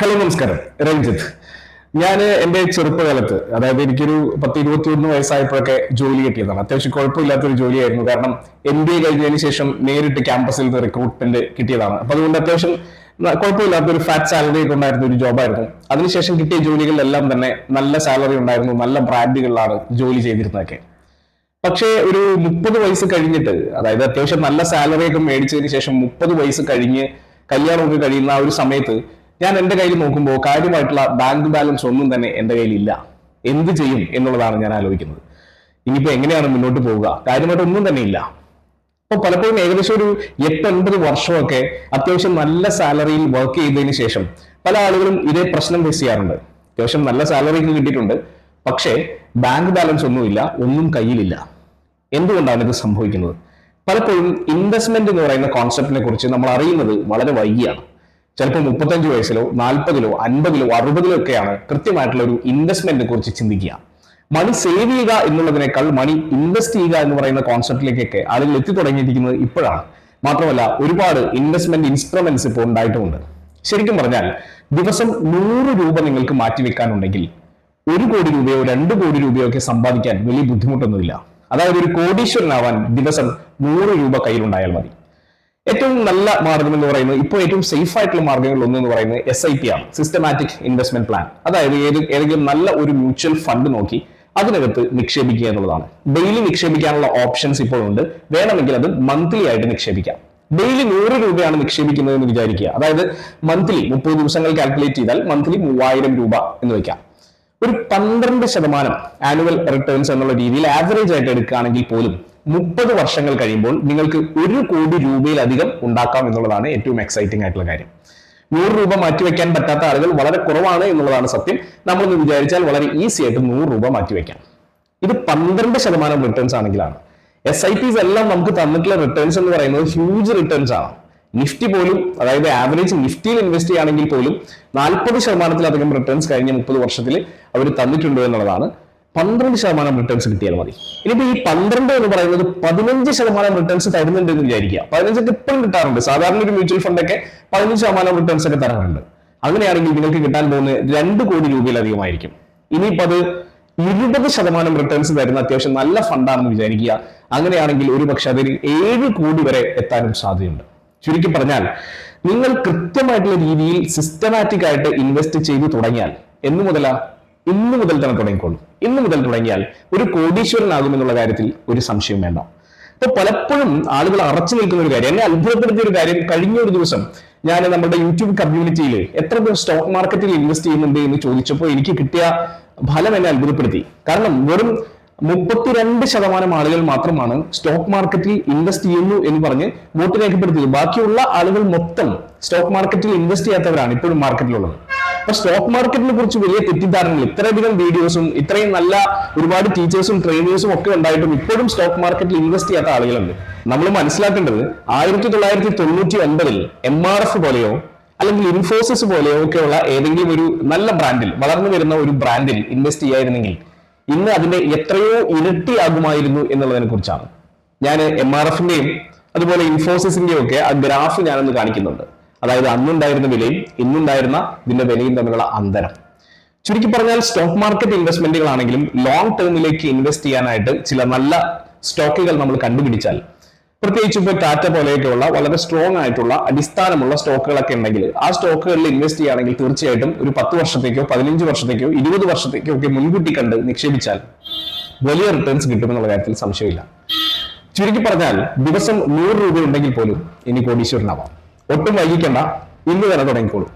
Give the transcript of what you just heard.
Hello നമസ്കാരം. രഞ്ജിത്ത്. ഞാൻ എന്റെ ചെറുപ്പകാലത്ത് അതായത് എനിക്കൊരു പത്ത് ഇരുപത്തി ഒന്ന് വയസ്സായപ്പോഴൊക്കെ ജോലി കിട്ടിയതാണ്. അത്യാവശ്യം കുഴപ്പമില്ലാത്തൊരു ജോലിയായിരുന്നു. കാരണം എം ബി എ കഴിഞ്ഞതിന് ശേഷം നേരിട്ട് ക്യാമ്പസിൽ നിന്ന് റിക്രൂട്ട്മെന്റ് കിട്ടിയതാണ്. അപ്പൊ അതുകൊണ്ട് അത്യാവശ്യം കുഴപ്പമില്ലാത്ത ഒരു ഫാറ്റ് സാലറി ഒക്കെ ഉണ്ടായിരുന്ന ഒരു ജോബായിരുന്നു അതിനുശേഷം കിട്ടിയ ജോലികളിലെല്ലാം തന്നെ നല്ല സാലറി ഉണ്ടായിരുന്നു നല്ല ബ്രാൻഡുകളിലാണ് ജോലി ചെയ്തിരുന്നതൊക്കെ. പക്ഷേ ഒരു മുപ്പത് വയസ്സ് കഴിഞ്ഞിട്ട് അതായത് അത്യാവശ്യം നല്ല സാലറി ഒക്കെ മേടിച്ചതിന് ശേഷം മുപ്പത് വയസ്സ് കഴിഞ്ഞ് കല്യാണമൊക്കെ കഴിയുന്ന ആ ഒരു സമയത്ത് ഞാൻ എന്റെ കയ്യിൽ നോക്കുമ്പോൾ കാര്യമായിട്ടുള്ള ബാങ്ക് ബാലൻസ് ഒന്നും തന്നെ എന്റെ കയ്യിലില്ല. എന്ത് ചെയ്യും എന്നുള്ളതാണ് ഞാൻ ആലോചിക്കുന്നത്. ഇനിയിപ്പോ എങ്ങനെയാണ് മുന്നോട്ട് പോവുക? കാര്യമായിട്ട് ഒന്നും തന്നെ ഇല്ല. അപ്പൊ പലപ്പോഴും ഏകദേശം ഒരു എട്ടൊൻപത് വർഷമൊക്കെ അത്യാവശ്യം നല്ല സാലറിയിൽ വർക്ക് ചെയ്തതിന് ശേഷം പല ആളുകളും ഇതേ പ്രശ്നം ഫേസ് ചെയ്യാറുണ്ട്. അത്യാവശ്യം നല്ല സാലറി കിട്ടിയിട്ടുണ്ട്. പക്ഷേ ബാങ്ക് ബാലൻസ് ഒന്നുമില്ല ഒന്നും കയ്യിലില്ല. എന്തുകൊണ്ടാണ് ഇത് സംഭവിക്കുന്നത്? പലപ്പോഴും ഇൻവെസ്റ്റ്മെന്റ് എന്ന് പറയുന്ന കോൺസെപ്റ്റിനെ കുറിച്ച് നമ്മൾ അറിയുന്നത് വളരെ വൈകിയാണ്. ചിലപ്പോൾ മുപ്പത്തഞ്ച് വയസ്സിലോ നാൽപ്പതിലോ അൻപതിലോ അറുപതിലോ ഒക്കെയാണ് കൃത്യമായിട്ടുള്ള ഒരു ഇൻവെസ്റ്റ്മെന്റിനെ കുറിച്ച് ചിന്തിക്കുക. മണി സേവ് ചെയ്യുക എന്നുള്ളതിനേക്കാൾ മണി ഇൻവെസ്റ്റ് ചെയ്യുക എന്ന് പറയുന്ന കോൺസെപ്റ്റിലേക്കൊക്കെ ആളുകൾ എത്തി തുടങ്ങിയിരിക്കുന്നത് ഇപ്പോഴാണ്. മാത്രമല്ല ഒരുപാട് ഇൻവെസ്റ്റ്മെന്റ് ഇൻസ്ട്രുമെന്റ്സ് ഇപ്പോൾ ഉണ്ടായിട്ടുമുണ്ട്. ശരിക്കും പറഞ്ഞാൽ ദിവസം നൂറ് രൂപ നിങ്ങൾക്ക് മാറ്റിവെക്കാനുണ്ടെങ്കിൽ ഒരു കോടി രൂപയോ രണ്ട് കോടി രൂപയോ ഒക്കെ സമ്പാദിക്കാൻ വലിയ ബുദ്ധിമുട്ടൊന്നുമില്ല. അതായത് ഒരു കോടീശ്വരനാവാൻ ദിവസം നൂറ് രൂപ കയ്യിലുണ്ടായാൽ മതി. ഏറ്റവും നല്ല മാർഗം എന്ന് പറയുന്നത് ഇപ്പോൾ ഏറ്റവും സേഫ് ആയിട്ടുള്ള മാർഗങ്ങളിൽ ഒന്ന് എന്ന് പറയുന്നത് എസ് ഐ പി ആണ്. സിസ്റ്റമാറ്റിക് ഇൻവെസ്റ്റ്മെന്റ് പ്ലാൻ അതായത് ഏത് ഏതെങ്കിലും നല്ല ഒരു മ്യൂച്വൽ ഫണ്ട് നോക്കി അതിനകത്ത് നിക്ഷേപിക്കുക എന്നുള്ളതാണ്. ഡെയിലി നിക്ഷേപിക്കാനുള്ള ഓപ്ഷൻസ് ഇപ്പോൾ ഉണ്ട്. വേണമെങ്കിൽ അത് മന്ത്ലി ആയിട്ട് നിക്ഷേപിക്കാം. ഡെയിലി നൂറ് രൂപയാണ് നിക്ഷേപിക്കുന്നത് എന്ന് വിചാരിക്കുക. അതായത് മന്ത്ലി മുപ്പത് ദിവസങ്ങൾ കാൽക്കുലേറ്റ് ചെയ്താൽ മന്ത്ലി മൂവായിരം രൂപ എന്ന് വെക്കാം ഒരു പന്ത്രണ്ട് ശതമാനം ആനുവൽ റിട്ടേൺസ് എന്നുള്ള രീതിയിൽ ആവറേജ് ആയിട്ട് എടുക്കുകയാണെങ്കിൽ പോലും മുപ്പത് വർഷങ്ങൾ കഴിയുമ്പോൾ നിങ്ങൾക്ക് ഒരു കോടി രൂപയിലധികം ഉണ്ടാക്കാം എന്നുള്ളതാണ് ഏറ്റവും എക്സൈറ്റിംഗ് ആയിട്ടുള്ള കാര്യം. നൂറ് രൂപ മാറ്റിവെക്കാൻ പറ്റാത്ത ആളുകൾ വളരെ കുറവാണ് എന്നുള്ളതാണ് സത്യം. നമ്മളൊന്ന് വിചാരിച്ചാൽ വളരെ ഈസി ആയിട്ട് നൂറ് രൂപ മാറ്റിവെക്കാം ഇത് പന്ത്രണ്ട് ശതമാനം റിട്ടേൺസ് ആണെങ്കിലാണ്. എസ് ഐ പിസ് എല്ലാം നമുക്ക് തന്നിട്ടുള്ള റിട്ടേൺസ് എന്ന് പറയുന്നത് ഹ്യൂജ് റിട്ടേൺസ് ആണ്. നിഫ്റ്റി പോലും അതായത് ആവറേജ് നിഫ്റ്റിയിൽ ഇൻവെസ്റ്റ് ചെയ്യുകയാണെങ്കിൽ പോലും നാൽപ്പത് ശതമാനത്തിലധികം റിട്ടേൺസ് കഴിഞ്ഞ മുപ്പത് വർഷത്തിൽ അവർ തന്നിട്ടുണ്ട് എന്നുള്ളതാണ് പന്ത്രണ്ട് ശതമാനം റിട്ടേൺസ് കിട്ടിയാൽ മതി. ഇനിയിപ്പോ ഈ പന്ത്രണ്ട് എന്ന് പറയുന്നത് പതിനഞ്ച് ശതമാനം റിട്ടേൺസ് തരുന്നുണ്ട് എന്ന് വിചാരിക്കുക. പതിനഞ്ചൊക്കെ ഇപ്പോഴും കിട്ടാറുണ്ട്. സാധാരണ ഒരു മ്യൂച്വൽ ഫണ്ടൊക്കെ പതിനഞ്ച് ശതമാനം റിട്ടേൺസ് ഒക്കെ തരാറുണ്ട്. അങ്ങനെയാണെങ്കിൽ നിങ്ങൾക്ക് കിട്ടാൻ പോകുന്ന രണ്ട് കോടി രൂപയിലധികമായിരിക്കും. ഇനിയിപ്പോ അത് ഇരുപത് ശതമാനം റിട്ടേൺസ് തരുന്ന അത്യാവശ്യം നല്ല ഫണ്ടാണെന്ന് വിചാരിക്കുക. അങ്ങനെയാണെങ്കിൽ ഒരു പക്ഷെ അതിന് ഏഴ് കോടി വരെ എത്താനും സാധ്യതയുണ്ട്. ചുരുക്കി പറഞ്ഞാൽ നിങ്ങൾ കൃത്യമായിട്ടുള്ള രീതിയിൽ സിസ്റ്റമാറ്റിക് ആയിട്ട് ഇൻവെസ്റ്റ് ചെയ്തു തുടങ്ങിയാൽ എന്ന് മുതലാ ഇന്ന് മുതൽ തന്നെ തുടങ്ങിക്കോളൂ. ഇന്ന് മുതൽ തുടങ്ങിയാൽ ഒരു കോടീശ്വരനാകുമെന്നുള്ള കാര്യത്തിൽ ഒരു സംശയം വേണ്ട. അപ്പൊ പലപ്പോഴും ആളുകൾ അറച്ചു നിൽക്കുന്ന ഒരു കാര്യം എന്നെ അത്ഭുതപ്പെടുത്തിയ ഒരു കാര്യം കഴിഞ്ഞ ഒരു ദിവസം ഞാൻ നമ്മുടെ യൂട്യൂബ് കമ്മ്യൂണിറ്റിയിൽ എത്ര പേർ സ്റ്റോക്ക് മാർക്കറ്റിൽ ഇൻവെസ്റ്റ് ചെയ്യുന്നുണ്ട് എന്ന് ചോദിച്ചപ്പോൾ എനിക്ക് കിട്ടിയ ഫലം എന്നെ അത്ഭുതപ്പെടുത്തി. കാരണം വെറും മുപ്പത്തിരണ്ട് ശതമാനം ആളുകൾ മാത്രമാണ് സ്റ്റോക്ക് മാർക്കറ്റിൽ ഇൻവെസ്റ്റ് ചെയ്യുന്നു എന്ന് പറഞ്ഞ് വോട്ട് രേഖപ്പെടുത്തിയത്. ബാക്കിയുള്ള ആളുകൾ മൊത്തം സ്റ്റോക്ക് മാർക്കറ്റിൽ ഇൻവെസ്റ്റ് ചെയ്യാത്തവരാണ് ഇപ്പോഴും മാർക്കറ്റിലുള്ളത്. അപ്പൊ സ്റ്റോക്ക് മാർക്കറ്റിനെ കുറിച്ച് വലിയ തെറ്റിദ്ധാരണകൾ ഇത്രയധികം വീഡിയോസും ഇത്രയും നല്ല ഒരുപാട് ടീച്ചേഴ്സും ട്രെയിനേഴ്സും ഒക്കെ ഉണ്ടായിട്ടും ഇപ്പോഴും സ്റ്റോക്ക് മാർക്കറ്റിൽ ഇൻവെസ്റ്റ് ചെയ്യാത്ത ആളുകളുണ്ട്. നമ്മൾ മനസ്സിലാക്കേണ്ടത് ആയിരത്തി തൊള്ളായിരത്തി തൊണ്ണൂറ്റി ഒൻപതിൽ എം ആർ എഫ് പോലെയോ അല്ലെങ്കിൽ ഇൻഫോസിസ് പോലെയോ ഒക്കെയുള്ള ഏതെങ്കിലും ഒരു നല്ല ബ്രാൻഡിൽ വളർന്നു വരുന്ന ഒരു ബ്രാൻഡിൽ ഇൻവെസ്റ്റ് ചെയ്യായിരുന്നെങ്കിൽ ഇന്ന് അതിന്റെ എത്രയോ ഇരട്ടിയാകുമായിരുന്നു എന്നുള്ളതിനെ കുറിച്ചാണ്. ഞാൻ എം ആർ എഫിന്റെയും അതുപോലെ ഇൻഫോസിസിന്റെയും ഒക്കെ ആ ഗ്രാഫ് ഞാനൊന്ന് കാണിക്കുന്നുണ്ട്. അതായത് അന്നുണ്ടായിരുന്ന വിലയും ഇന്നുണ്ടായിരുന്ന ഇതിന്റെ വിലയും തമ്മിലുള്ള അന്തരം. ചുരുക്കി പറഞ്ഞാൽ സ്റ്റോക്ക് മാർക്കറ്റ് ഇൻവെസ്റ്റ്മെന്റുകളാണെങ്കിലും ലോങ് ടേമിലേക്ക് ഇൻവെസ്റ്റ് ചെയ്യാനായിട്ട് ചില നല്ല സ്റ്റോക്കുകൾ നമ്മൾ കണ്ടുപിടിച്ചാൽ പ്രത്യേകിച്ച് ഇപ്പോൾ ടാറ്റ പോലെയൊക്കെയുള്ള വളരെ സ്ട്രോങ് ആയിട്ടുള്ള അടിസ്ഥാനമുള്ള സ്റ്റോക്കുകളൊക്കെ ഉണ്ടെങ്കിൽ ആ സ്റ്റോക്കുകളിൽ ഇൻവെസ്റ്റ് ചെയ്യുകയാണെങ്കിൽ തീർച്ചയായിട്ടും ഒരു പത്ത് വർഷത്തേക്കോ പതിനഞ്ച് വർഷത്തേക്കോ ഇരുപത് വർഷത്തേക്കോ ഒക്കെ മുൻകൂട്ടി കണ്ട് നിക്ഷേപിച്ചാൽ വലിയ റിട്ടേൺസ് കിട്ടുമെന്നുള്ള കാര്യത്തിൽ സംശയമില്ല. ചുരുക്കി പറഞ്ഞാൽ ദിവസം നൂറ് രൂപ ഉണ്ടെങ്കിൽ പോലും ഇനി കോടീശ്വരനാവാം. ഒട്ടും വൈകിക്കണ്ട. ഇന്ന് തന്നെ തുടങ്ങിക്കോളൂ.